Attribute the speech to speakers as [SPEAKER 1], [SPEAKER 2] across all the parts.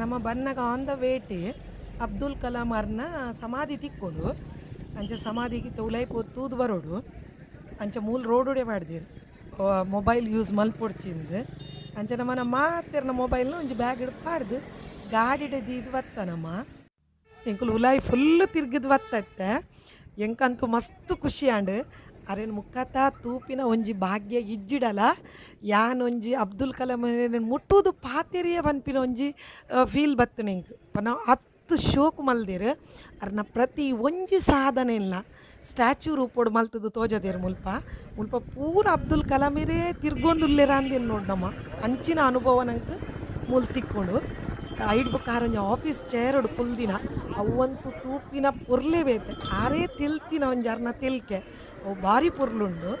[SPEAKER 1] ನಮ್ಮ ಬನ್ನಗ on the ವೇಟೆ ಅಬ್ದುಲ್ ಕಲಾಂ ಅವ್ರನ್ನ ಸಮಾಧಿ ತಿಕ್ಕೊಂಡು. ಅಂಚ ಸಮಾಧಿಗೆ ಉಲೈ ತೂದು ಬರೋಡು. ಅಂಚ ಮೂಲ ರೋಡುಡೆ ಮಾಡಿದಿರು. Mobile use ಮಲ್ಪೊಡ್ಚಿಂದು. ಅಂಚ ನಮ್ಮನ ಮಾತಿರ್ನ ಮೊಬೈಲ್ನ ಒಂಜಿ ಬ್ಯಾಗ್ ಹಿಡ್ದು ಪಾಡ್ದು. ಗಾಡಿ ಇದು ಬತ್ತನಮ್ಮ ಎಂಕುಲು ಉಲಾಯಿ ಫುಲ್ ತಿರ್ಗಿದ್ ಬತ್ತತ್ತೆ ಎಂಕಂತೂ ಮಸ್ತ್ ಖುಷಿ ಆಂಡ್ ಅರೆನ್ ಮುಖತ ತೂಪಿನ ಒಂಜಿ ಭಾಗ್ಯ ಇಜ್ಜಿಡಲ, ಯಾನ್ ಒಂಜಿ ಅಬ್ದುಲ್ ಕಲಾಂ ಮುಟ್ಟುದು ಪಾತೆರಿಯ ಪನ್ಪಿನ ಒಂಜಿ ಫೀಲ್ ಬತ್ತನ ಎಂಕ್ ಪನ ಹತ್ತು ಶೋಕು ಮಲ್ದೆರ್, ಅರ್ನ ಪ್ರತಿ ಒಂಜಿ ಸಾಧನೆ ಇಲ್ಲ ಸ್ಟ್ಯಾಚ್ಯೂ ರೂಪೋಡು ಮಲ್ತದು ತೋಜದೇರು ಮುಲ್ಪ. ಮುಲ್ಪ ಪೂರ ಅಬ್ದುಲ್ ಕಲಾಮಿರೇ ತಿರ್ಗೊಂದುಲ್ಲೆರ ಅಂದೇನು ನೋಡಿ ನಮ್ಮ. ಅಂಚಿನ ಅನುಭವ ನಂಗೆ ಮುಲ್ ತಿಕ್ಕೊಂಡು ಐಡ್ ಬುಕ್ ಆರಂಜ ಆಫೀಸ್ ಚೇರಡು ಪುಲ್ದಿನ ಅವಂತೂ ತೂಪಿನ ಪುರ್ಲೆ ಬೇತೆ. ಆರೇ ತಿಲ್ತಿನ ಒಂಜಾರ್ನ ತಿಲ್ಕೆ. ಅವು ಭಾರಿ ಪುರ್ಲುಂಡು.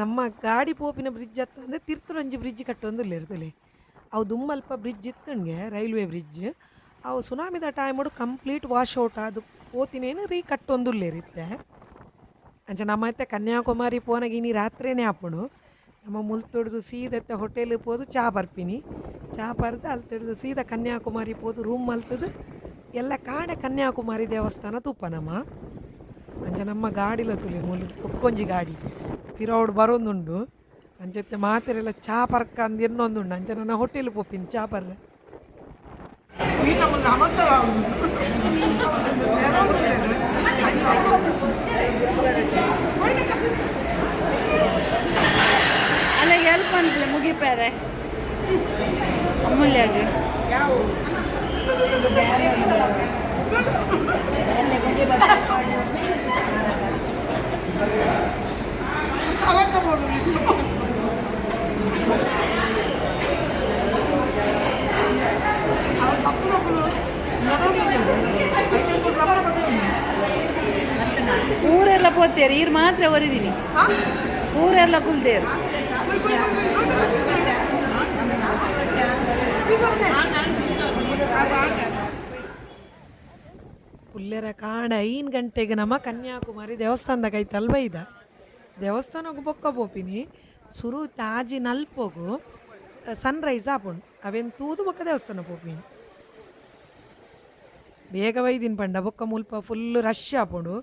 [SPEAKER 1] ನಮ್ಮ ಗಾಡಿ ಪೋಪಿನ ಬ್ರಿಡ್ಜ್ ಹತ್ತ ಅಂದರೆ ತಿರ್ತುರಂಜಿ ಬ್ರಿಡ್ಜ್ ಕಟ್ಟೊಂದು ಇರ್ತಲೆ ಅವು ದುಮ್ಮಲ್ಪ ಬ್ರಿಡ್ಜ್ ಇತ್ತಣ್ಗೆ ರೈಲ್ವೆ ಬ್ರಿಡ್ಜ್ ಅವು ಸುನಾಮಿದ ಟೈಮಡು ಕಂಪ್ಲೀಟ್ ವಾಶ್ ಔಟ್ ಅದು ಪೋತಿನೇನು ರೀ ಕಟ್ಟೊಂದುಲ್ಲೇರಿತ್ತೆ. ಅಂಚೆ ನಮ್ಮ ಅತ್ತೆ ಕನ್ಯಾಕುಮಾರಿ ಪೋನಗಿನಿ ರಾತ್ರಿನೇ ಆಪುಡು ನಮ್ಮ ಮುಲ್ತೊಡ್ದು ಸೀದತ್ತ ಹೋಟೆಲ್ ಪೋದು, ಚಾ ಬರ್ಪಿನಿ ಚಾ ಬರ್ದು ಅಲ್ಲಿ ತೊಡ್ದು ಸೀದಾ ಕನ್ಯಾಕುಮಾರಿ ಪೋದು ರೂಮ್ ಮಲ್ತದು ಎಲ್ಲ ಕಾಡೆ ಕನ್ಯಾಕುಮಾರಿ ದೇವಸ್ಥಾನ ತುಪ್ಪ ನಮ್ಮ ಅಂಚ ನಮ್ಮ ಗಾಡಿಲ ತುಲಿ, ಮುಲ್ ಕುಕ್ಕೊಂಜಿ ಗಾಡಿ. ಪಿರೋಡ್ ಬರೋಂದುಂಡು. ಅಂಚತ್ತೆ ಮಾತೆರೆಲ್ಲ ಚಾ ಪರ್ಕ ಅಂದ್ ಇನ್ನೊಂದುಂಡು ಅಂಚ ನನ್ನ ಹೋಟೆಲ್ ಪೋಪಿನಿ, ಚಾ ಬರ್ರೆ
[SPEAKER 2] ಅಲ್ಲ ಹೆಲ್ಪ್ ಅಂದ್ರೆ ಮುಗಿಪಾರೆ ಅಮೂಲ್ಯಾಗಿ ಊರೆಲ್ಲ ಪೋತೇರು ಈರು ಮಾತ್ರ ಒರಿದೀನಿ ಊರೆಲ್ಲ ಕುಲ್ದೇರು
[SPEAKER 1] ಪುಲ್ಲೆರ ಕಾಣ ಐನ್ ಗಂಟೆಗೆ ನಮ್ಮ ಕನ್ಯಾಕುಮಾರಿ ದೇವಸ್ಥಾನದಾಗ ಐತಲ್ವ ಇದ ದೇವಸ್ಥಾನಕ್ಕೆ ಬೊಕ್ಕ ಪೋಪಿನಿ ಸುರು ತಾಜಿ ನಲ್ಪೋಗು ಸನ್ರೈಸ್ ಆಪುಂಡು. ಅವೆನ್ ತೂದು ಬೊಕ್ಕ ದೇವಸ್ಥಾನ ಪೋಪಿನಿ ಬೇಗ ಒಯ್ದಿನ ಪಂಡ, ಬೊಕ್ಕ ಮುಲ್ಪ ಫುಲ್ ರಶ್ ಆಪುಂಡು.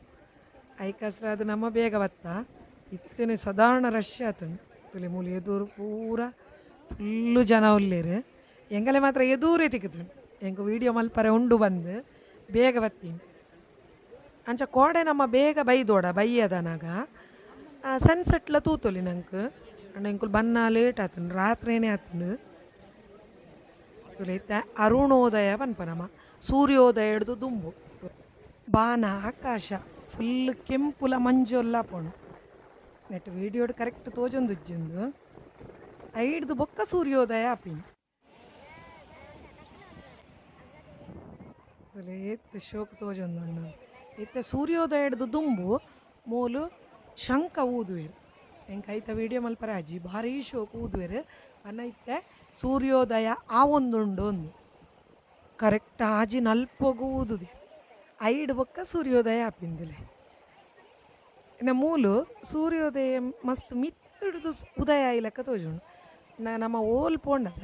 [SPEAKER 1] ಐಕಸ್ರ ಅದು ನಮ್ಮ ಬೇಗ ಬತ್ತ. ಇತ್ತನೆ ಸಾಧಾರಣ ರಶ್ ಆತುಂಡು. ತುಲೆ ಮೂಲ ಎದುರು ಪೂರ ಫುಲ್ಲು ಜನ ಉಲ್ಲೇರು. ಎಂಗಲೆ ಮಾತ್ರ ಎದೂರೇ ತಿಕ್ಕುತ್ತುಂಡು ಎಂಗ ವೀಡಿಯೋ ಮಲ್ಪರೆ ಉಂಡು ಬಂದು, ಬೇಗ ಬತ್ತೀನಿ. ಅಂಚ ಕೋಡೆ ನಮ್ಮ ಬೇಗ ಬೈದೋಡ ಬೈಯದನಾಗ ಸನ್ಸೆಟ್ಲ ತೂತೊಲಿ ನಂಗೆ ಅಂಡ ಇಂಕುಲ್ ಬನ್ನ ಲೇಟ್ ಆತನು, ರಾತ್ರಿನೇ ಆತನು. ತುಲೈತ ಅರುಣೋದಯ ನಮ್ಮ ಸೂರ್ಯೋದಯ ಹಿಡ್ದು ದುಂಬು. ಬಾನ, ಆಕಾಶ, ಫುಲ್ ಕೆಂಪುಲ ಮಂಜೊಲ್ಲ ಪೋಣು. ನೆಟ್ ವಿಡಿಯೋಡ್ ಕರೆಕ್ಟ್ ತೋಜೊಂದು ಉಜ್ಜೊಂದು ಐಡ್ದು ಬೊಕ್ಕ ಸೂರ್ಯೋದಯ ಆಪಿನ್. ಅಸಲು ಶೋಕ್ ತೋಜೊಂದು ತೋಜೊಂದುಂಡು ಇತ್ತೆ ಸೂರ್ಯೋದಯ ಹಿಡ್ದು ದುಂಬು ಮೂಲು ಶಂಕ ಊದುವೆರು. ಎಂಕ ಐತ ವಿಡಿಯೋ ಮಲ್ಪರ ಅಜ್ಜಿ ಭಾರಿ ಶೋಕ್ ಊದುವೆರು. ಅನ್ನ ಇತ್ತೆ ಸೂರ್ಯೋದಯ ಆ ಒಂದುಂಡು ಒಂದು. ಕರೆಕ್ಟ್ ಆಜಿ ನಲ್ಪೊಗು ಊದುದೆ. ಐಡ್ ಬೊಕ್ಕ ಸೂರ್ಯೋದಯ ಆಪಿಂದಿಲೆ. ಇನ್ನು ಮೂಲು ಸೂರ್ಯೋದಯ ಮಸ್ತ್ ಮಿತ್ತಿಡ್ದು ಉದಯ ಇಲಕ್ಕ ತೋಜುಂಡು. ನಮ್ಮ ಓಲ್ ಪೋಂಡದ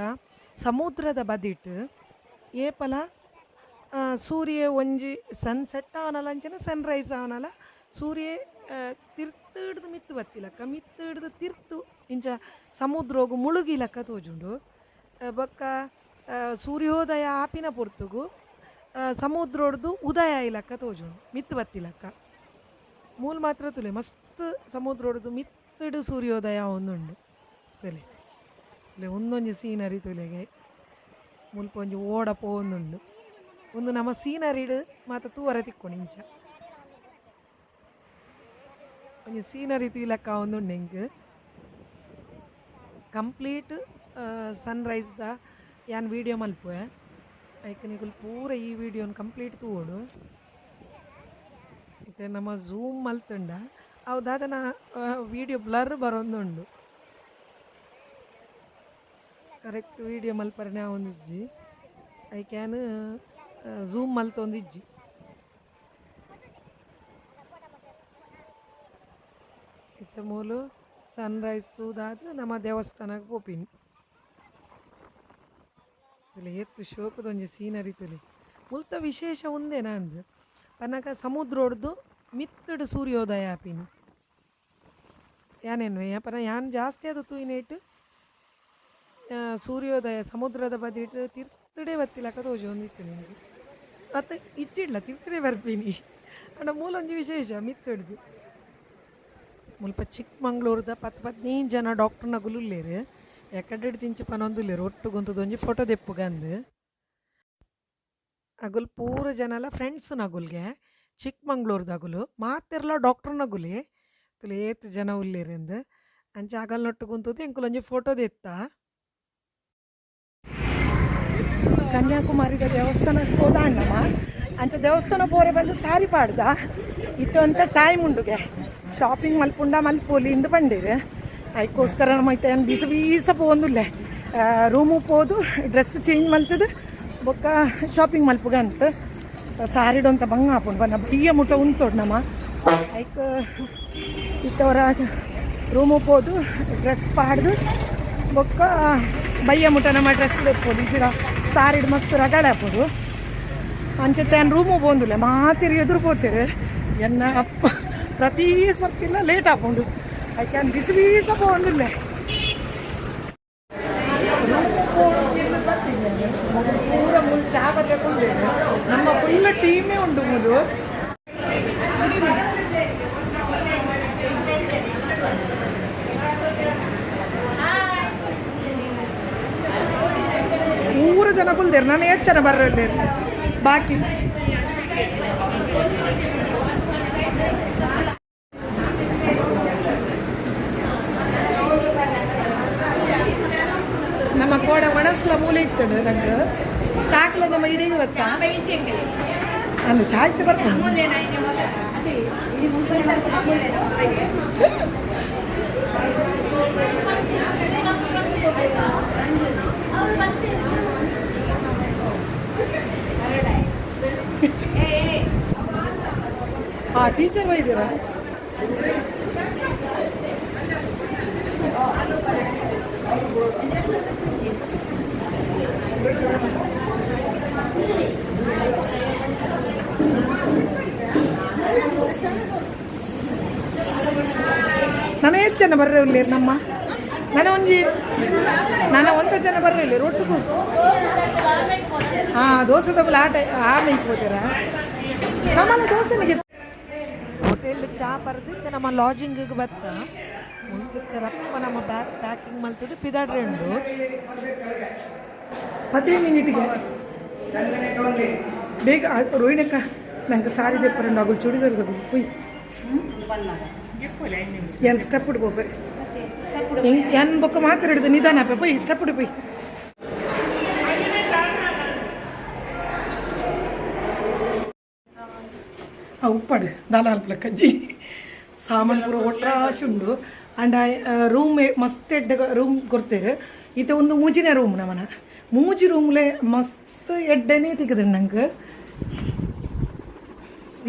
[SPEAKER 1] ಸಮುದ್ರದ ಬದಿಟ್ ಏಪಲ ಸೂರ್ಯ ಒಂಜಿ ಸನ್ಸೆಟ್ ಆವನಲ್ಲ, ಅಂಚನೆ ಸನ್ರೈಸ್ ಆವನಲ್ಲ, ಸೂರ್ಯ ತಿರ್ತು ಹಿಡ್ದು ಮಿತ್ತು ಬತ್ತಿಲಕ್ಕ ಮಿತ್ತಿಡ್ದು ತಿರ್ತು, ಇಂಚ ಸಮುದ್ರ ಹೋಗು ಮುಳುಗಿಲಕ್ಕ ತೋಜುಂಡು. ಬೊಕ್ಕ ಸೂರ್ಯೋದಯ ಆಪಿನ ಪೊರ್ತುಗು ಸಮುದ್ರ ಹೊಡ್ದು ಉದಯ ಇಲಕ್ಕ ತೋಜುಂಡು, ಮಿತ್ತು ಬತ್ತಿಲಕ್ಕ ಮೂಲ ಮಾತ್ರ ತುಲೆ, ಮಸ್ತ್ ಸಮುದ್ರ ಹೊಡೆದು ಮಿತ್ತಡು ಸೂರ್ಯೋದಯ ಒಂದುಂಡು ತುಲೆ. ತುಲೆ ಒಂದೊಂಜಿ ಸೀನರಿ ತುಲೆಗೆ, ಮುಲ್ಪ ಒಂಜಿ ಓಡ ಪೋವೊಂದುಂಡು ಒಂದು ನಮ್ಮ ಸೀನರಿಡ್ ಮಾತ ತೂವರೆ ತಿಕ್ಕೊಂಡು ಇಂಚ ಒಂಜಿ ಸೀನರಿ ತೀಲಕ್ಕ ಒಂದುಂಡು ಎಂಕ್ ಕಂಪ್ಲೀಟ್ ಸನ್ರೈಸ್ದ ಯಾನ್ ವೀಡಿಯೋ ಮಲ್ಪುವೆ. ಐಕ್ ನಿಗುಲ್ ಪೂರ ಈ ವಿಡಿಯೋನ ಕಂಪ್ಲೀಟ್ ತೂವೋಡು. ಇತ್ತೆ ನಮ್ಮ ಝೂಮ್ ಮಲ್ತುಂಡ. ಅವು ದಾದನ ವಿಡಿಯೋ ಬ್ಲರ್ ಬರೋಂದುಂಡು. ಕರೆಕ್ಟ್ ವಿಡಿಯೋ ಮಲ್ಪರನೇ ಒಂದಿಜ್ಜಿ ಐ ಕ್ಯಾನ್ ಝೂಮ್ ಮಲ್ತೊಂದಿಜ್ಜಿ ಇತ್ತ ಮೂಲು ಸನ್ರೈಸ್ ತೂದಾದ ನಮ್ಮ ದೇವಸ್ಥಾನಕ್ಕೆ ಪೋಪಿನಿ ತುಲೆ ಎತ್ತು ಶೋಕದೊಂಜಿ ಸೀನರಿ ತುಲಿ. ಮುಲ್ತ ವಿಶೇಷ ಒಂದೇ ನಂದು. ಪನಕ ಸಮುದ್ರ ಹೊಡ್ದು ಮಿತ್ತಡು ಸೂರ್ಯೋದಯ ಆಪಿನಿ. ಯಾನೇನು ಯಾಪನ ಯಾನ್ ಜಾಸ್ತಿ ಅದು ತೂಯಿನೇಟ್? ಸೂರ್ಯೋದಯ ಸಮುದ್ರದ ಬದಿಟ್ಟು ತಿರ್ತಡೆ ಬತ್ತಿಲಕ ತೋಜು ಒಂದಿತ್ತು ನಿನಗೆ. ಮತ್ತು ಇಚ್ಚಿಡ್ಲ ತಿರ್ತಡೆ ಬರ್ಪೀನಿ ಅಣ್ಣ ಮೂಲೊಂಜಿ ವಿಶೇಷ, ಮಿತ್ತಡ್ದು. ಮುಲ್ಪ ಚಿಕ್ಕಮಂಗ್ಳೂರ್ದ ಪತ್ತು ಪದಿನೈದು ಜನ ಡಾಕ್ಟರ್ನ ಗುಲುಲ್ಲೇರು. ಎಕಡೆಡ್ ತಿಂಚಿ ಪನೊಂದುಲ್ಲೇರು ಒಟ್ಟು ಗುಂತದೊಂಜಿ ಫೋಟೋ ದೆಪ್ಪುಗಂದು ಅಗುಲ್ ಪೂರ ಜನಲ ಫ್ರೆಂಡ್ಸ್ ನಗುಲ್ಗೆ ಚಿಕ್ಕಮಂಗ್ಳೂರ್ದ ಅಗುಲು, ಮಾತೆರ್ಲ ಡಾಕ್ಟರ್ ನಗುಲಿ ತುಲೇತ್ ಜನ ಉಲ್ಲೇರಿಂದ ಅಂಚೆ ಅಗಲ್ ನೊಟ್ಟು ಕುಂತದ್ದು ಎಂಕುಲೊಂಜಿ ಫೋಟೋ ದೆತ್ತ ಕನ್ಯಾಕುಮಾರಿದ ದೇವಸ್ಥಾನಕ್ಕೆ ಹೋದ ಅಣ್ಣಮ್ಮ ಅಂಚ ದೇವಸ್ಥಾನ ಪೋರೆ ಬಂದು ಸಾರಿ ಪಾಡ್ದ. ಇತ್ತು ಅಂತ ಟೈಮ್ ಉಂಡುಗೆ ಶಾಪಿಂಗ್ ಮಲ್ಪುಂಡ ಮಲ್ಪೋಲಿ ಇಂದು ಬಂದಿದೆ. ಅದಕ್ಕೋಸ್ಕರ ನಮ್ಮ ಐತೆ ಏನು ಬೀಸ ಬೀಸ ಪೋಂದುಲ್ಲೆ ರೂಮು ಪೋದು ಡ್ರೆಸ್ ಚೇಂಜ್ ಮಲ್ತದ. ಬೊಕ್ಕ ಶಾಪಿಂಗ್ ಮಲ್ಪುಗ ಅಂತ. ಸಾರಿಡು ಅಂತ ಬಂಗ ಹಾಕೊಂಡು ಬನ್ನ ಬಯ್ಯ ಮುಟ ಉಂಟೋಡು ನಮ್ಮ. ಐಕ್ ಇತ್ತವರ ರೂಮು ಪೋದು ಡ್ರೆಸ್ ಪಾಡ್ದು. ಬೊಕ್ಕ ಬಯ್ಯ ಮುಟ ನಮ್ಮ ಡ್ರೆಸ್ ತೆಪ್ಪೋದು ಇದ್ದೀರ ಸಾರಿಡ್ ಮಸ್ತ್ ರಗಳೆ ಹಾಕೋದು ಅಂಚೆ ನಾನು ರೂಮು ಬಂದಿಲ್ಲ, ಮಾತಿರಿ ಎದುರು ಕೊಡ್ತೀರಿ ಎನ್ನ ಪ್ರತಿ ಸರ್ತಿಲ್ಲ ಲೇಟ್ ಹಾಕೊಂಡು ಐ ಕ್ಯಾನ್ ಬಿಸಿ ಬೀಸ ಬಂದಿಲ್ಲ ಜನ ಕುಲ್ದೇರು, ನಾನು ಎಷ್ಟು ಜನ ಬರ್ರಲ್ಲಿ. ಬಾಕಿ. ನಮ್ಮ ಕೋಡ ಒಣಸ್ಲ ಮೂಲೆ ಇತ್ತು ನಂಗೆ. ಚಾಕ್ಲ ನಮ್ಮ ಗೊತ್ತಾ ಅಲ್ಲಿ ಚಾಯ್ತು ಬರ್ಕೊಂಡು ಆ ಟೀಚರ್ ಇದ್ದೀರಾ ನಾನು ಎಷ್ಟು ಬರ್ರೆ ಉಳ್ಳಿ ನಮ್ಮ? ನನ್ನ ಒಂಜಿ ನಾನು ಒಂದ ಜನ ಬರಲಿಲ್ಲ ಇಲ್ಲಿ ರೊಟ್ಟಿಗೂ ಹಾಂ ದೋಸೆ ತಗೊಳ್ಳಿ ಆಟ ಆಮೇಲೆ ಇಟ್ಕೋತೀರಾ ನಮ್ಮಲ್ಲಿ ದೋಸೆನಿಗೆ ಹೋಟೆಲ್ ಚಾ ಬರ್ದಿತ್ತು ನಮ್ಮ ಲಾಜಿಂಗಿಗೆ ಬತ್ತ ಒಂದು ರಪ್ಪ ನಮ್ಮ ಬ್ಯಾಗ್ ಪ್ಯಾಕಿಂಗ್ ಮಾಡ್ತಿದ್ದು ಪಿದಾಡ್ರಿ ಉಂಡು ಹತ್ತೇ ಮಿನಿಟ್ಗೆ ಬೇಗ ರೋಹಿಣಕ್ಕ ನಂಗೆ ಸಾರಿ ದೆಪ್ಪರಂಡು ಅಗುಲ್ ಚೂಡಿದಾರ್ ತಗೋ ಏನು ಸ್ಟೆಪ್ ಇಡ್ಬೋ ಬೈ ಎನ್ ಬೊಕ್ಕ ಮಾತ್ರ ಹಿಡಿದು ನಿಧಾನ ಬೈ ಸ್ಟೆಪ್ ಇಡು ಬೈ ಆ ಉಪ್ಪಡು ದಾಲಾಲ್ಪಲ ಕಜ್ಜಿ ಸಾಮಾನು ಪೂರ ಒಟ್ರಾಶಿ ಉಂಡು ಅಂಡ ರೂಮ್ ಮಸ್ತ್ ಎಡ್ಡ ರೂಮ್ ಕೊಡ್ತೇವೆ ಈತ ಒಂದು ಮೂಜಿನ ರೂಮ್ ನಮನ ಮೂಜಿ ರೂಮ್ಲೆ ಮಸ್ತ್ ಎಡ್ಡನೇ ತಿಕ್ಕದ ನಂಗೆ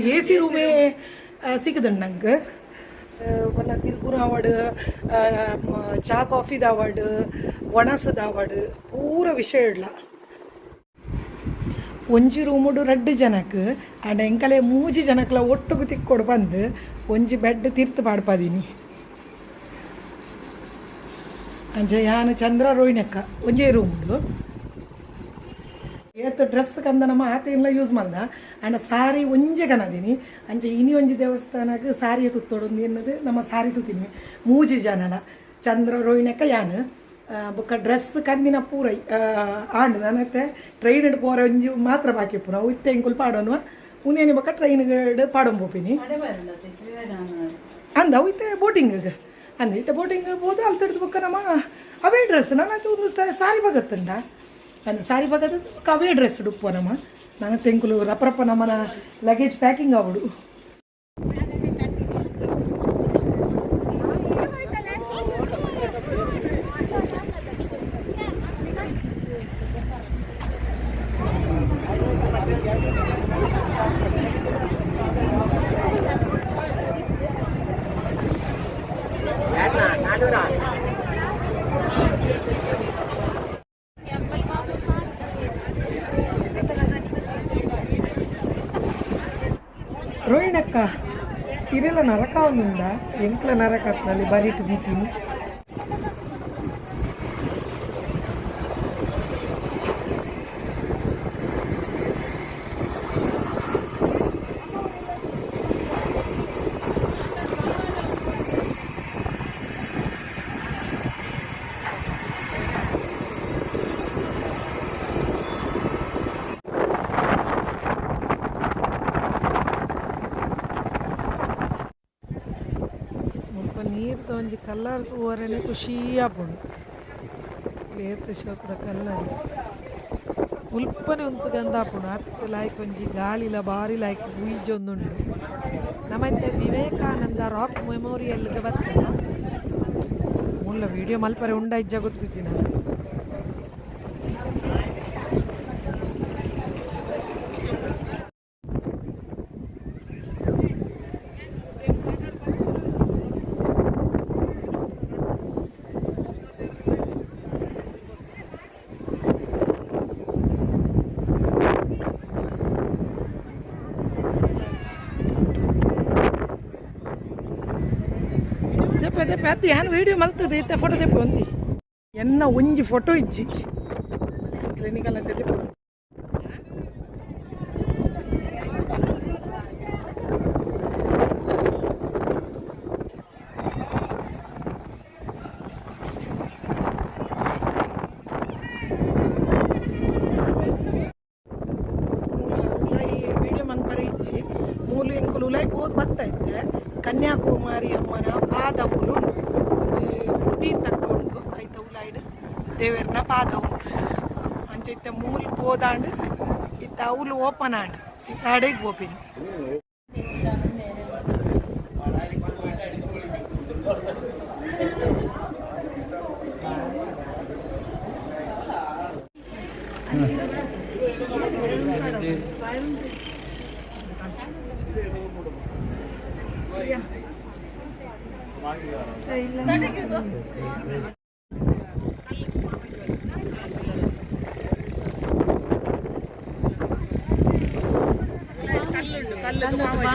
[SPEAKER 1] ಎ ಸಿ ರೂಮೇ ಸಿಕ್ಕದಂಡು ನಂಗೆ ಒನ್ನ ತಿರುಗುರ ಆವಡ್ ಚಾ ಕಾಫಿದ ಆವಡ್ ಒಣಸದ ಆವಡ್ ಪೂರ ವಿಷಯ ಇಡ್ಲ. ಒಂಜಿ ರೂಮುಡು ರಡ್ಡು ಜನಕ್, ಆಂಡ ಎಂಕಲೆ ಮೂಜಿ ಜನಕ್ಲ ಒಟ್ಟುಗು ತಿಕ್ಕೊಡು ಬಂದು, ಒಂಜಿ ಬೆಡ್ ತೀರ್ಥ ಪಾಡ್ಪಾದೀನಿ. ಅಂಜೆ ಯಾನು ಚಂದ್ರ ರೋಹಿಣಕ್ಕ, ಒಂಜೇ ರೂಮುಡು. ಏತ್ ಡ್ರೆಸ್ ಕಂದ ನಮ್ಮ ಆತ ಎಲ್ಲ ಯೂಸ್ ಮಾಡ್ದ. ಅಂಡ್ ಸಾರಿ ಒಂಜೆ ಕನದೀನಿ ಅಂಚೆ ಇನಿ ಒಂಜಿ ದೇವಸ್ಥಾನಕ್ಕೆ ಸಾರಿಯ ತುತ್ತೋಡು ಎನ್ನದು ನಮ್ಮ ಸಾರಿ ತುತ್ತಿನಿ ಮೂಜಿ ಜನನ. ಚಂದ್ರ ರೋಹಿಣಕ್ಕ ಯಾನು. ಬೊಕ್ಕ ಡ್ರೆಸ್ ಕಂದಿನ ಪೂರ ಆಂಡ್ ನನತ್ತೆ ಟ್ರೈನ್ ಪೋರ ಒಂಜಿ ಮಾತ್ರ ಬಾಕಿ ಪುನ ಇತ್ತೆ ಇಂಕುಲ್ ಪಾಡೋನು ಉಂದೇನಿ ಬೊಕ್ಕ ಟ್ರೈನ್ ಪಾಡೋನ್ ಪೋಪಿನಿ ಅಂದ ಇತ್ತೆ ಬೋಟಿಂಗ್ ಅಂದ ಇತ್ತೆ ಬೋಟಿಂಗ್ ಹೋದ ಅಲ್ಲಿ ತಡೆದು ಬೊಕ್ಕ ನಮ್ಮ ಅವೇ ಡ್ರೆಸ್. ನನ್ನ ಒಂದು ಸಾರಿ ಬಗತ್ತಂಡ. ಅಂದ ಸಾರಿ ಬಗದ ಅವೇ ಡ್ರೆಸ್ ಉಡುಪು ನಮ್ಮ ನನ್ನ ತೆಂಕುಲು ರಪರಪ್ಪ ನಮ್ಮನ ಲಗೇಜ್ ಪ್ಯಾಕಿಂಗ್ ಆವಡು ರೋಹಿಣಕ್ಕ ಇರೆಲ್ಲ ನರಕ ಒಂದುಂಡ ಎಂಕ್ಲ ನರಕ ಆತ್ನಲ್ಲಿ ಬರಿಟ್ ದೀತೀನಿ ನೀರ್ದ ಒಂಜಿ ಕಲ್ಲರ್ ತೂವರೆನೆ ಖುಷಿ ಆಪುಂಡು ಏತ್ ಶೋಕದ ಕಲ್ಲರ್. ಮುಲ್ಪನೆ ಉಂತು ಗಂಧ ಆಪುಂಡು ಅರ್ಥ ಲಾಯ್ಕ್ ಒಂಜಿ ಗಾಳಿಲ ಬಾರಿ ಲಾಯ್ಕ್ ಬೂಯಿಜೊಂದುಂಡು ನಮ್ಮತ್ತೆ ವಿವೇಕಾನಂದ ರಾಕ್ ಮೆಮೋರಿಯಲ್ಗೆ ಬರ್ತಲ್ಲ ಮುಲ್ಲ ವಿಡಿಯೋ ಮಲ್ಪರೆ ಉಂಡ ಇಜ್ಜ ಗೊತ್ತಿಜ್ಜಿ ನಾನು ದೆಪ್ಪೆ ಅತ್ತಿ ಏನು ವಿಡಿಯೋ ಮಲ್ತದೆ, ಇತ್ತೆ ಫೋಟೋ ತೆಪ್ಪು ಒಂದಿ ಎನ್ನ ಒಂಜಿ ಫೋಟೋ ಇಜ್ಜಿ. ಕ್ಲಿನಿಕಲ್ ಅಂತ ದೆಪ್ಪೆ ವಿಡಿಯೋ ಮನ್ಪರೆ ಇಜ್ಜಿ ಮೂಲು ಎಂಕುಲು ಉಲೈ ಹೋದ್ ಬತ್ತೈತೆ ಕನ್ಯಾಕುಮಾರಿ ಅಮ್ಮನ ಪಾದಪುಲು ಒಂಜಿ ಗುಡಿ ತಕ್ಕ ಉಂಡು ಐತ ಉಲಾಯ್ಡ್ ದೇವೆರ್ನ ಪಾದ ಉಂಡು ಅಂಚ ಇತ್ತ ಮೂಲು ಪೋದಾಂಡ್ ಇತ್ತ ಅವಲು ಓಪನ್ ಆಂಡ್ ಇತ್ತ ಅಡೆಗ್ ಓಪಿನಿ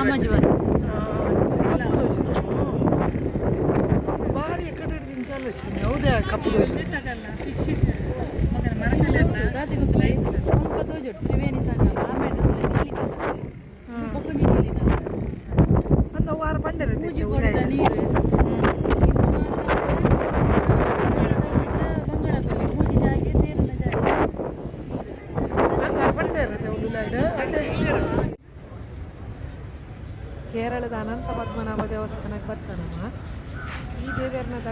[SPEAKER 2] ಬಾಮಜಿ ಬಂದು
[SPEAKER 1] ಬಾರಿ ಎಕಡೆ ದಿಂಚಾಲು ಚೆನ್ನ ಹೌದಾ ಕಪ್ಪು ದೋಜು
[SPEAKER 2] ದಾತಿ ಗೊತ್ತಿಲ್ಲ ಒಂಬತ್ತು ಜೋಡ್ ತ್ರಿವೇಣಿ ಸಂಘ ಆಮೇಲೆ ಪಕ್ಕನಿ ನೀರಿನ
[SPEAKER 1] ಅಂದ ವಾರ ಬಂಡರೆ
[SPEAKER 2] ಪೂಜೆ ಕೊಡ್ದ ನೀರು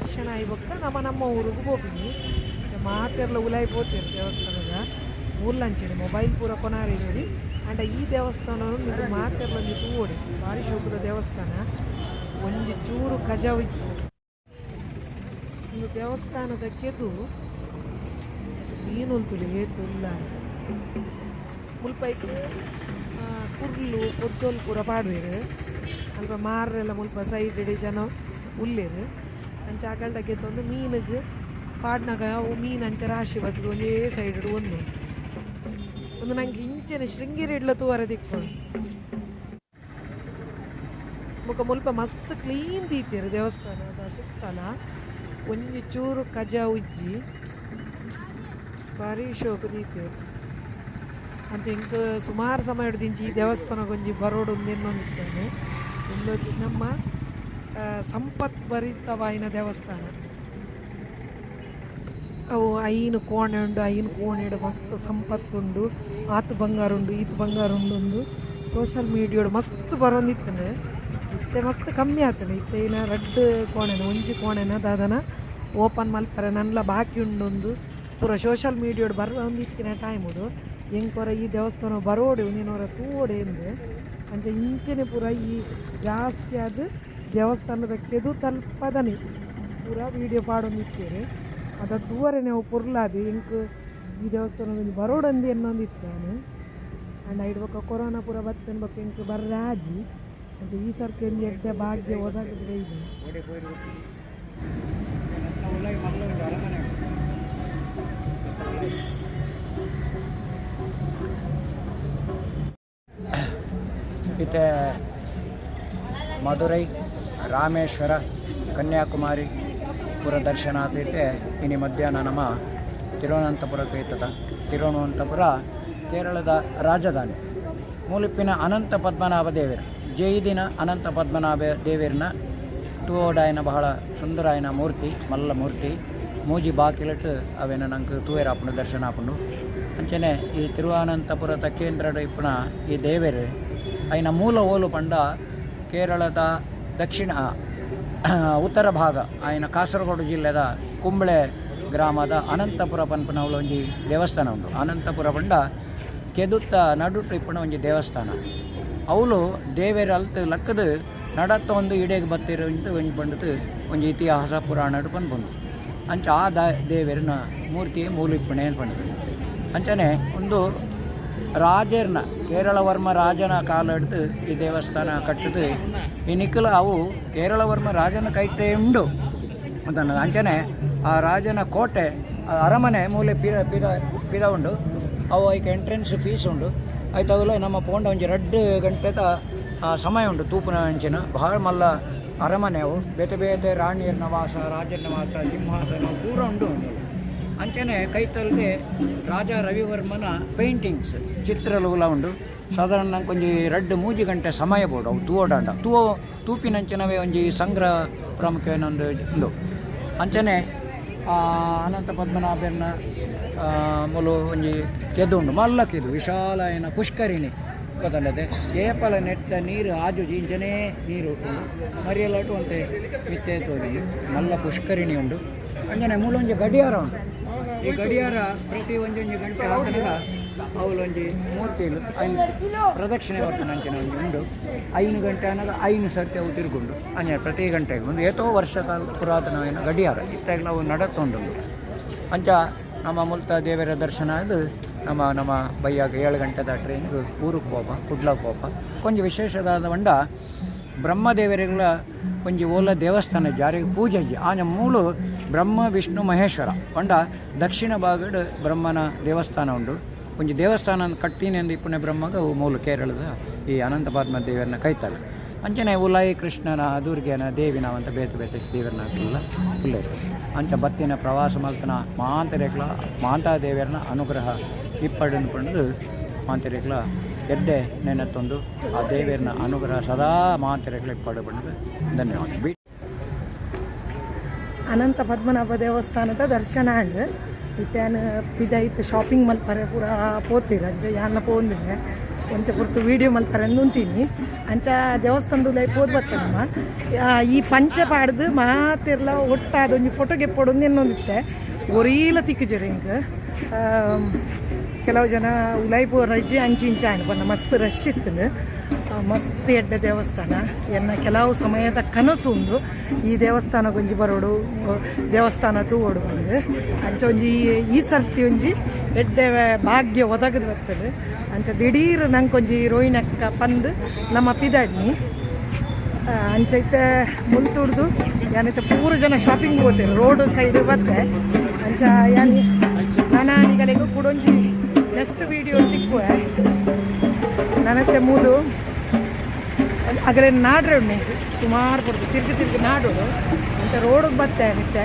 [SPEAKER 1] ದರ್ಶನ ಆಯ್ಬಕ್ಕ ನಮ್ಮ ನಮ್ಮ ಊರಿಗೆ ಹೋಗಿನಿ ಮಾತೆರ್ಲ ಉಲಾಯಿ ಪೋತಿರು ದೇವಸ್ಥಾನದ ಊರ್ಲಂಚನೆ ಮೊಬೈಲ್ ಪೂರ ಕೊನಾರಿ ಇಜ್ಜಿ ಅಂಡ ಈ ದೇವಸ್ಥಾನ ನೀವು ಮಾತೆರ್ಲ ನೀವು ತೂವೋಡಿ ಭಾರಿ ಶೋಕದ ದೇವಸ್ಥಾನ. ಒಂಜಿ ಚೂರು ಕಜಾವ್ ಇಜ್ಜಿ ಈ ದೇವಸ್ಥಾನದ ಕೆದು ಮೀನುಲ್ತುಲೆ ತುಲ್ಲ ಮುಲ್ಪ ಕುರ್ಲು, ಪೊದ್ದೊಲ್ ಪೂರ ಪಾಡ್ವೇರು. ಅಲ್ಪ ಮಾರೆಲ್ಲ ಮುಲ್ಪ ಸೈಡ್ ಜನ ಉಲ್ಲೇರು. ಅಂಚ ಆಕಲ್ಡಕ್ಕೆ ತಂದು ಮೀನಿಗೆ ಪಾಡ್ನಾಗ ಮೀನು ಅಂಚ ರಾಶಿ ಬತ್ತದು ಒಂದೇ ಸೈಡ್ ಒಂದು. ಒಂದು ನಂಗೆ ಇಂಚಿನ ಶೃಂಗೇರಿ ಇಡ್ಲ ತೂವರ ತಿಕ್ಕೊಂಡು ಮುಖ ಮುಲ್ಪ ಮಸ್ತ್ ಕ್ಲೀನ್ ತೀತಿರು ದೇವಸ್ಥಾನದ ಸುತ್ತಲ. ಒಂಜಿ ಚೂರು ಕಜ ಉಜ್ಜಿ ಭಾರಿ ಶೋಕ ದೀತಿರು ಅಂತ ಇಂಕ ಸುಮಾರು ಸಮಯ ಹಿಡಿದಿಂಚಿ ಈ ದೇವಸ್ಥಾನ ಒಂಜಿ ಬರೋಡು ಒಂದೇನೊಂದಿದ್ದೇನೆ ಇನ್ನೊಂದು ನಮ್ಮ ಆ, ಸಂಪತ್ ಭರಿತವಾಯಿನ ದೇವಸ್ಥಾನ. ಅವು ಐನು ಕೋಣೆ ಉಂಡು ಐನು ಕೋಣೆ ಮಸ್ತ್ ಸಂಪತ್ತುಂಡು ಆತು ಬಂಗಾರ ಉಂಡು ಈತು ಬಂಗಾರ ಉಂಡು ಸೋಷಲ್ ಮೀಡಿಯೋಡು ಮಸ್ತ್ ಬರೋಂದಿತ್ತನೆ ಇತ್ತೆ ಮಸ್ತ್ ಕಮ್ಮಿ ಆತನೆ. ಇತ್ತೆ ಏನ ರಡ್ಡ್ ಕೋಣೆನ ಒಂಜಿ ಕೋಣೆನ ದಾದನ ಓಪನ್ ಮಲ್ಪರೆ ನನ್ಲ ಬಾಕಿ ಉಂಡೊಂದು ಪೂರ ಸೋಷಲ್ ಮೀಡಿಯೋಡು ಬರೋಂದಿತ್ತಿನ ಟೈಮುಡು. ಹೆಂಗೆ ಈ ದೇವಸ್ಥಾನ ಬರೋಡು ನೀನೋರ ತೂಡೆ ಎಂದು. ಅಂಚೆ ಇಂಚೆನೆ ಪೂರ ಈ ಜಾಸ್ತಿ ಆದ ದೇವಸ್ಥಾನದ ಕೆದು ತಲ್ಪದನಿ. ಪೂರ ವೀಡಿಯೋ ಪಾಡೊಂದಿತ್ತೇವೆ ಅದ ತೂವರೆ ನಾವು ಪುರ್ಲಾದಿ ಇಂಕ್ ಈ ದೇವಸ್ಥಾನದಲ್ಲಿ ಬರೋಡಂದಿ ಎನ್ನೊಂದಿತ್ತಾನೆ ಅಂಡ್ ಐಡ್ ಬೊಕ್ಕ ಕೊರೋನಾ ಪೂರ ಬತ್ತನ್ ಬೊಕ್ಕ ಇಂಕ್ ಬರ್ರಾಜಿ ಅದು ಈ ಸರ್ಕೆ ಒಂದು ಎಡ್ಡೆ ಭಾಗ್ಯ ಓದಾಗಿದ್ರೆ ಇದೆ.
[SPEAKER 3] ಮಧುರೈ ರಾಮೇಶ್ವರ ಕನ್ಯಾಕುಮಾರಿ ಪುರ ಆತೈತೆ ಇನ್ನು ಮಧ್ಯಾಹ್ನ ನಮ್ಮ ತಿರುವನಂತಪುರಕ್ಕೆ ಐತದ ತಿರುವನಂತಪುರ ಕೇರಳದ ರಾಜಧಾನಿ. ಮೂಲಿಪ್ಪಿನ ಅನಂತ ಪದ್ಮನಾಭ ದೇವಿರ ಜೈದಿನ ಅನಂತ ಪದ್ಮನಾಭ ದೇವಿರನ ತೂವೋಡಾಯನ ಬಹಳ ಸುಂದರಾಯನ ಮೂರ್ತಿ, ಮಲ್ಲ ಮೂರ್ತಿ, ಮೂಜಿ ಬಾಕಿಲಟ್ಟು ಅವೇನ ನಂಗೆ ತೂವೇರ ಆಪುಂಡು ದರ್ಶನ ಆಪುಂಡು ಅಂಚನೆ ಈ ತಿರುವನಂತಪುರದ ಕೇಂದ್ರ ಇಪ್ಪಣ ಈ ದೇವೇರಿ ಅಯ್ಯನ ಮೂಲ ಓಲು ಪಂಡ ಕೇರಳದ ದಕ್ಷಿಣ ಉತ್ತರ ಭಾಗ, ಆಯ್ನ ಕಾಸರಗೋಡು ಜಿಲ್ಲೆದ ಕುಂಬಳೆ ಗ್ರಾಮದ ಅನಂತಪುರ ಪನ್ಪುನ ಅವಳು ಒಂಜಿ ದೇವಸ್ಥಾನ ಉಂಟು. ಅನಂತಪುರ ಪಂಡ ಕೆದುತ್ತ ನಡುಟ್ಟು ಇಪ್ಪುನ ಒಂಜಿ ದೇವಸ್ಥಾನ. ಅವಳು ದೇವೇರ ಅಲ್ತು ಲಕ್ಕದು ನಡತ್ತ ಒಂದು ಇಡೆಗೆ ಬತ್ತಿರೋದು ಒಂಜಿ ಬಂಡದು ಒಂಜಿ ಇತಿಹಾಸ ಪುರಾಣ ಪನ್ಪುಂಡು ಅಂಚ ಆ ದ ದೇವೇರನ ಮೂರ್ತಿ ಮೂಲಿಪ್ಪಣೆ ಪಂಡು ಅಂಚನೆ ಒಂದು ರಾಜರ್ನ, ಕೇರಳವರ್ಮ ರಾಜನ ಕಾಲ ಹಿಡಿದು ಈ ದೇವಸ್ಥಾನ ಕಟ್ಟದು ಈ ನಿಖಲ ಅವು ಕೇರಳವರ್ಮ ರಾಜನ ಕೈತೆ ಉಂಡು. ಅದನ್ನು ಅಂಚನೆ ಆ ರಾಜನ ಕೋಟೆ ಅರಮನೆ ಮೂಲೆ ಪಿರ ಪಿರ ಪಿದ ಉಂಡು. ಅವು ಐಕೆ ಎಂಟ್ರೆನ್ಸ್ ಫೀಸ್ ಉಂಡು. ಆಯ್ತು ಅವೆಲ್ಲ ನಮ್ಮ ಪೋಂಡ ಒಂಜಿ ರಡ್ಡು ಗಂಟೆದ ಸಮಯ ಉಂಟು ತೂಪುನ ಅಂಚಿನ. ಭಾಳ ಮಲ್ಲ ಅರಮನೆ ಅವು. ಬೇತೆ ಬೇತೆ ರಾಣಿಯರ್ನ ವಾಸ ರಾಜನ ವಾಸ ಸಿಂಹಾಸನ ಪೂರ ಉಂಡು. ಅಂಚನೆ ಕೈತಲ್ಲದೆ ರಾಜ ರವಿವರ್ಮನ ಪೇಂಟಿಂಗ್ಸ್ ಚಿತ್ರಲುಲ ಉಂಡು ಸಾಧಾರಣ ಒಂಜಿ ರಡ್ಡು ಮೂಜಿ ಗಂಟೆ ಸಮಯ ಬೋಡು ಅವು ತೂವಡಾಂಡ ತೂವ, ತೂಪಿನಂಚನವೇ ಒಂಜಿ ಸಂಗ್ರಹ ಪ್ರಾಮುಖ್ಯನೊಂದು ಉಂಡು ಅಂಚನೆ ಅನಂತ ಪದ್ಮನಾಭನ ಮೊಲು ಒಂಜಿ ಕೆದು ಉಂಡು ವಿಶಾಲ ವಿಶಾಲಯನ ಪುಷ್ಕರಿಣಿ ಗೊತ್ತಲ್ಲದೆ ಏಪಲ ನೆಟ್ಟ ನೀರು ಆಜು ಇಂಚನೇ ನೀರು ಉಂಟು. ಮರಿಯಲಾಟು ಅಂತೆ ಮಿತ್ತೆ ತೋರಿ. ಮಲ್ಲ ಪುಷ್ಕರಿಣಿ ಉಂಡು ಅಂಜನೆ ಮೂಲೊಂಜಿ ಗಡಿಯಾರ ಉಂಟು. ಈ ಗಡಿಯಾರ ಪ್ರತಿ ಒಂದೊಂದು ಗಂಟೆ ಆತನಗ ಅವಳು ಒಂಜಿ ಮೂರ್ತಿಲು ಐನು ಪ್ರದಕ್ಷಿಣೆ ಹೊರತು ಅಂಚಿನ ಒಂದು ಉಂಡು. ಐನು ಗಂಟೆ ಅನ್ನೋದು ಐನು ಸರ್ತಿ ಅವು ತಿರುಗುಂಡು. ಅಂಜ ಪ್ರತಿ ಗಂಟೆಗೆ ಒಂದು ಏತೋ ವರ್ಷ ಕಾಲ ಪುರಾತನమైన ಗಡಿಯಾರ. ಇತ್ತಾಗ ಅವು ನಡತ್ತೊಂಡು. ಅಂಚ ನಮ್ಮ ಮುಲ್ತ ದೇವರ ದರ್ಶನ ಅದು ನಮ್ಮ ನಮ್ಮ ಬೈಯಾಗ ಏಳು ಗಂಟೆದ ಟ್ರೈನ್ಗೆ ಊರಿಗೆ ಹೋಪ ಕುಡ್ಲಕ್ಕೆ ಹೋಪ. ಕೊಂಚ ವಿಶೇಷವಾದ ಬಂಡ ಬ್ರಹ್ಮದೇವರಿಗಳ ಒಂಜಿ ಓಲ ದೇವಸ್ಥಾನ ಜಾರಿಗೆ ಪೂಜೆ ಆನೆ ಮೂಲು ಬ್ರಹ್ಮ, ವಿಷ್ಣು, ಮಹೇಶ್ವರ. ಪಂಡ ದಕ್ಷಿಣ ಭಾಗದ ಬ್ರಹ್ಮನ ದೇವಸ್ಥಾನ ಉಂಡು ಒಂಜಿ ದೇವಸ್ಥಾನ ಕಟ್ಟಿನೆಂದು ಇಪ್ಪುನೆ ಬ್ರಹ್ಮಗ ಅವು ಮೂಲು ಕೇರಳದ ಈ ಅನಂತ ಪದ್ಮ ದೇವರನ್ನ ಕೈತಾವೆ. ಅಂಚನೆ ಉಲಾಯಿ ಕೃಷ್ಣನ ದುರ್ಗೆನ ದೇವಿನ ಅಂತ ಬೇತೆ ಬೇತೆ ದೇವರನ್ನ ಫುಲ್ ಅಂಚ ಬತ್ತಿನ ಪ್ರವಾಸ ಮಲ್ತನ ಮಾಂತರೇಕ್ಲ, ಮಾಂತಾ ದೇವರನ ಅನುಗ್ರಹ ಇಪ್ಪಡನ್ನು ಪಂಡು ಮಾಂತರೇಕ್ಲ ಎಡ್ಡೆ ನೆನತ್ತೊಂದು ಆ ದೇವರನ ಅನುಗ್ರಹ ಸದಾ ಮಾಂತರೇಕ್ಲ ಇಪ್ಪಡು ಪಂಡು ಧನ್ಯವಾದ.
[SPEAKER 1] ಅನಂತ ಪದ್ಮನಾಭ ದೇವಸ್ಥಾನದ ದರ್ಶನ ಅಂಡ್ ಇತ್ತೇನು ಪಿದೈತ್ ಶಾಪಿಂಗ್ ಮಲ್ಪರೆ ಪೂರ ಪೋತೀರ ಅಜ್ಜ ಯಾನ ಪೋಂದಿನಿ ಒಂತೆ ಕುರಿತು ವೀಡಿಯೋ ಮಲ್ಪರೆ ನುಂತೀನಿ. ಅಂಚ ದೇವಸ್ಥಾನದ ಲೈಫ್ ಓದ್ ಬರ್ತದಮ್ಮ. ಈ ಪಂಚ ಪಾಡ್ದು ಮಾತೆಲ್ಲ ಒಟ್ಟಾದ, ಒಂದು ಫೋಟೋಗೆ ಗೆಪ್ಪೊಡು ಎನ್ನೊಂದಿತ್ತೆ ಒರೀಲ ತಿಕ್ಕಿಜರಿ ಹಿಂಗೆ. ಕೆಲವು ಜನ ಉಲೈಪು ರಜೆ ಅಂಚಿ ಇಂಚ ಅನ್ಕೊಂಡ ಮಸ್ತ್ ರಶ್ ಇತ್ತು. ಮಸ್ತ್ ಎಡ್ಡ ದೇವಸ್ಥಾನ. ಎನ್ನ ಕೆಲವು ಸಮಯದ ಕನಸು ಉಂಡು ಈ ದೇವಸ್ಥಾನ ಒಂಜಿ ಬರೋಡು ದೇವಸ್ಥಾನ ತೂವೋಡು ಬಂದು. ಅಂಚ ಒಂಜಿ ಈ ಸರ್ತಿ ಒಂಜಿ ಎಡ್ಡೆ ಭಾಗ್ಯ ಒದಗದು ಬರ್ತದೆ. ಅಂಚ ದಿಢೀರ್ ನಂಗೊಂಜಿ ರೋಹಿಣಕ್ಕ ಪಂದು ನಮ್ಮ ಪಿದಾಡ್ನಿ. ಅಂಚೈತೆ ಮುಲ್ತುಡ್ದು ಯಾನೈತೆ ಪೂರ ಜನ ಶಾಪಿಂಗ್ ಹೋಗ್ತೇವೆ. ರೋಡ್ ಸೈಡ್ ಬತ್ತೆ ಅಂಚ ಯಾನಿ ನಾನಾನಿಗಲೆಗೂ ಕೂಡೊಂಜಿ ನೆಕ್ಸ್ಟ್ ವೀಡಿಯೋ ಸಿಕ್ಕುವ. ನನತ್ತೆ ಮೂಲು. ಅಗಲೇ ನಾಡ್ರೆ ಉಣ್ಣೆ. ಸುಮಾರು ಕೊಡ್ತು ತಿರ್ಗಿ ತಿರ್ಗಿ ನಾಡೋಡು ಅಂತ ರೋಡಿಗೆ ಬತ್ತೆ ಮತ್ತೆ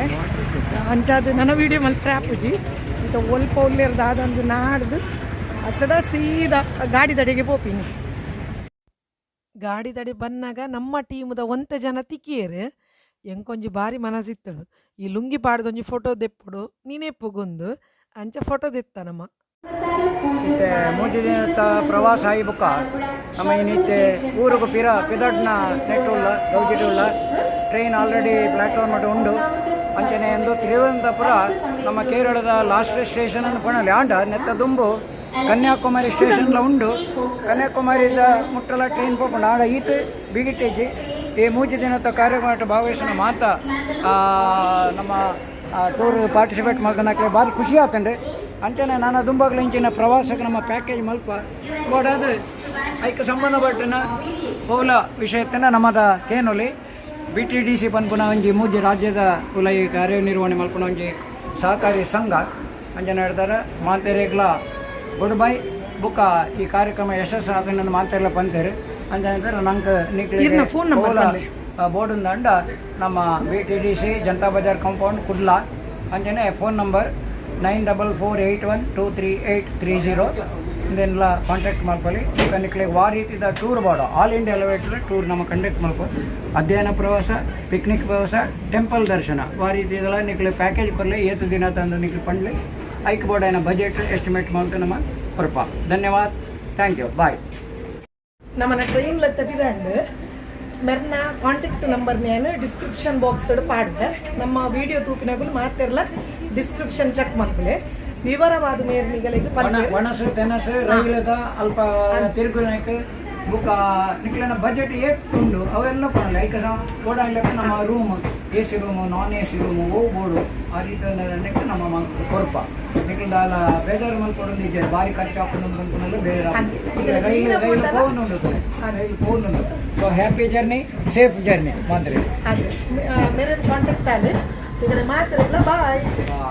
[SPEAKER 1] ಅಂಥದ್ದು ನನ್ನ ವೀಡಿಯೋ ಮಲ್ಪರೆ ಆಪುಜಿ ಅಂತ ಒಲ್ಪ ಒಳ್ಳೆಯರ್ದು ಅದೊಂದು ನಾಡ್ದು. ಅತ್ತದ ಸೀದಾ ಗಾಡಿ ದಡೆಗೆ ಪೋಪಿನಿ. ಗಾಡಿ ದಡಿ ಬಂದಾಗ ನಮ್ಮ ಟೀಮದ ಒಂತ ಜನ ತಿಕ್ಕಿಯರು ಎಂಕೊಂಜಿ ಬಾರಿ ಮನಸ್ಸಿತ್ತಳು ಈ ಲುಂಗಿ ಪಾಡ್ದೊಂಜಿ ಫೋಟೋ ದೆಪ್ಪಡು. ನೀನೇ ಪುಗುಂದು ಅಂಚ ಫೋಟೋ ದೆತ್ತನಮ್ಮ
[SPEAKER 3] ಇತ್ತೆ ಮೂಜಿ ದಿನದ ಪ್ರವಾಸ ಆಯಿ ಬುಕ್ಕ ನಮ್ಮ ಇನ್ನಿತ್ತೆ ಊರಿಗೆ ಪಿರ, ಪಿದಡ್ನ ನೆಟ್ಟುಲ್ಲ ಗೌಜಿಡುಲ್ಲ ಟ್ರೈನ್ ಆಲ್ರೆಡಿ ಪ್ಲಾಟ್ಫಾರ್ಮ್ ಮಟ್ಟ ಉಂಡು. ಅಂಚನೆ ಎಂದು ತಿರುವನಂತಪುರ, ನಮ್ಮ ಕೇರಳದ ಲಾಸ್ಟ್ ಸ್ಟೇಷನ್ ಪಣಲಿ ಆಂಡ ನೆತ್ತ ದುಂಬು, ಕನ್ಯಾಕುಮಾರಿ ಸ್ಟೇಷನ್ಲ ಉಂಡು. ಕನ್ಯಾಕುಮಾರಿದ ಮುಟ್ಟಲ ಟ್ರೈನ್ ಪೋಪುಂಡು ಆಡ ಈತು ಬಿಗಿಟೇಜಿ ಈ ಮೂಜಿ ದಿನದ ಕಾರ್ಯಕ್ರಮ ಭಾಗವಹಿಸಿನ ಮಾತ ನಮ್ಮ ಟೂರ್ ಪಾರ್ಟಿಸಿಪೇಟ್ ಮಾಡ್ಕೊಳಕ್ಕೆ ಭಾರಿ ಖುಷಿ ಆತಂಡೆ. ಅಂಚನೆ ನಾನು ದುಂಬಾಗ್ಲ ಇಂಚಿನ ಪ್ರವಾಸಕ್ಕೆ ನಮ್ಮ ಪ್ಯಾಕೇಜ್ ಮಲ್ಪ. ಬೋಡಾದ್ರೆ ಐಕ ಸಂಬಂಧಪಟ್ಟಿನ ಪೌಲ ವಿಷಯತ್ತಿನ ನಮ್ಮದ ಕೇನೊಲಿ ಬಿ ಟಿ ಡಿ ಸಿ ಪನ್ಪುನ ಒಂಜಿ ಮೂಜಿ ರಾಜ್ಯದ ಉಲೈ ಕಾರ್ಯನಿರ್ವಹಣೆ ಮಲ್ಪುನ ಒಂಜಿ ಸಹಕಾರಿ ಸಂಘ. ಅಂಜನ ಹೇಳ್ತಾರೆ ಮಾತೆರೆಗ್ಲ ಗುಡ್ ಬೈ ಬುಕ್ಕ ಈ ಕಾರ್ಯಕ್ರಮ ಯಶಸ್ಸು ಆದ ನನ್ನ ಮಾತೆಲ್ಲ ಪಂತೇರು ಹೇಳ್ತಾರೆ ನಂಗೆ ನಿಕ್ಲಿಗೆ
[SPEAKER 1] ಫೋನ್
[SPEAKER 3] ನಂಬರ್ ಬೋರ್ಡ್ ದಂಡ ನಮ್ಮ B T D C Janata Bazaar compound Kudla. ಅಂಜನೆ phone number nine double four eight one two three eight three zero ಇದನ್ನೆಲ್ಲ ಕಾಂಟ್ಯಾಕ್ಟ್ ಮಾಡ್ಕೊಳ್ಳಿ. ಕನಿಕ್ಲೆ ಆ ವಾ ರೀತಿದ ಟೂರ್ ಮಾಡೋ ಆಲ್ ಇಂಡಿಯಾ ಲೆವೆಲ್ ಟೂರ್ ನಮ್ಮ ಕಂಡಕ್ಟ್ ಮಾಡ್ಕೊ. ಅಧ್ಯಯನ ಪ್ರವಾಸ ಪಿಕ್ನಿಕ್ ಪ್ರವಾಸ ಟೆಂಪಲ್ ದರ್ಶನ. ವಾ ರೀತಿದೆಲ್ಲ ನಿಕ್ಲಿ ಪ್ಯಾಕೇಜ್ ಕೊರಲಿ ಏತು ದಿನ ತಂದು ನಿಕ್ಲಿ ಪಂಡ್ಲಿ. ಐಕ್ ಬೋರ್ಡ್ ಬಜೆಟ್ ಎಸ್ಟಿಮೇಟ್ ಮಾಡ್ತು ನಮ್ಮ ಕೊರಪ ಧನ್ಯವಾದ. ಥ್ಯಾಂಕ್ ಯು ಬಾಯ್
[SPEAKER 1] ನಮ್ಮನ್ನ ಟ್ರೈನ್ ತಪ್ಪಿದಂಡು ಮೆರ್ನ ಕಾಂಟ್ಯಾಕ್ಟ್ ನಂಬರ್ ನೇನು ಡಿಸ್ಕ್ರಿಪ್ಷನ್ ಬಾಕ್ಸ್ ಪಾಡ್ದೆ. ನಮ್ಮ ವಿಡಿಯೋ ತೂಪಿನಗಳು ಮಾತಿರಲ್ಲ ಡಿಸ್ಕ್ರಿಪ್ಷನ್ ಚೆಕ್ ಮಾಡ್ಕೊಳ್ಳಿ. ವಿವರವಾದ ಪಲ್ಲೆ
[SPEAKER 3] ಒಣಸು ತೆನಸು ರೈಲದ ಅಲ್ಪ ತಿರುಗುನಾಯ್ಕ ಬುಕ್ಕ ನಿಕ್ಲಿನ ಬಜೆಟ್ ಏಟ್ ಉಂಡು ಅವೆಲ್ಲ ಕೊಡಲ್ಲ. ಈಗ ಓಡಾಡ್ಲಿಕ್ಕೆ ನಮ್ಮ room A C room non A C room O board ಆ ರೀತಿ ನಮ್ಮ ಕೊರಪ ನಿಕ್ಲಿಂದ ಅಲ್ಲ ಬೇಜಾರು ಮಲ್ಕೊಂಡು ಇದೆ ಭಾರಿ ಖರ್ಚು ಹಾಕೊಂಡು ಬಂದ್ಕೊಂಡು ಬೇರೆ ಈಗ ರೈಲು ರೈಲು ಉಂಡು ರೈಲು so happy journey safe journey ಮಾತ್ರ.
[SPEAKER 1] ಮೇರೆ ಕಾಂಟ್ಯಾಕ್ಟ್ ಅಲ್ಲಿ. ಈಗ ಮಾತಿರಲ್ಲ ಬಾಯ್
[SPEAKER 3] ಆ,